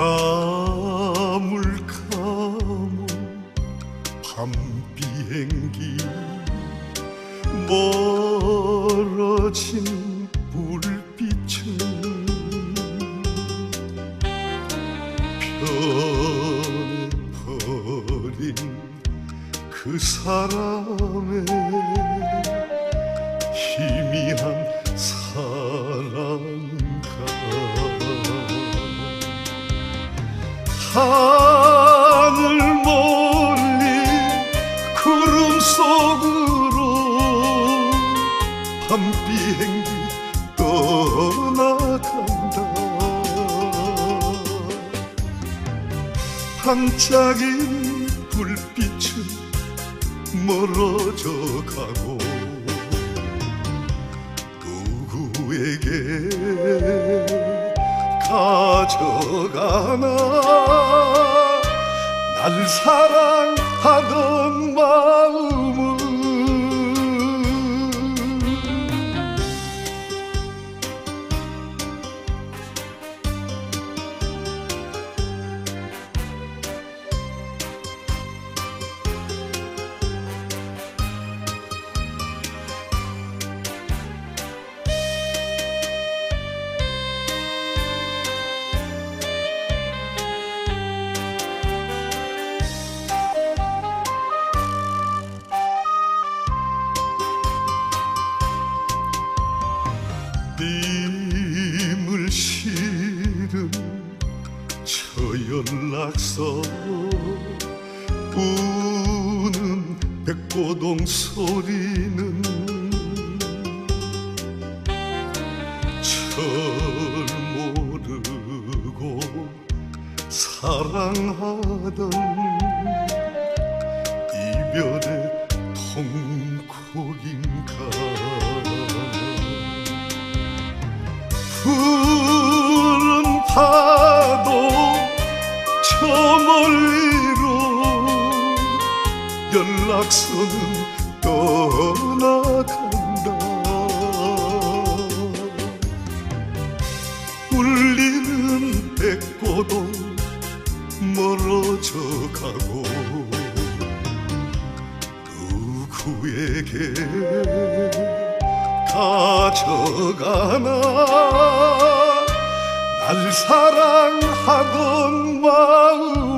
가물가물 밤 비행기 멀어진 불빛은 변해버린 그 사람의 희미한 사랑 하늘 멀리 구름 속으로 밤 비행기 떠나간다. 반짝인 불빛은 멀어져 가고 누구에게 가져가나? 날 사랑하던 마 저 연락서 우는 백고동 소리는 철 모르고 사랑하던 이별의 통곡인가 멀리로 연락선은 떠나간다. 울리는 백고동 멀어져 가고 누구에게 가져가나? 날 사랑하던 마음은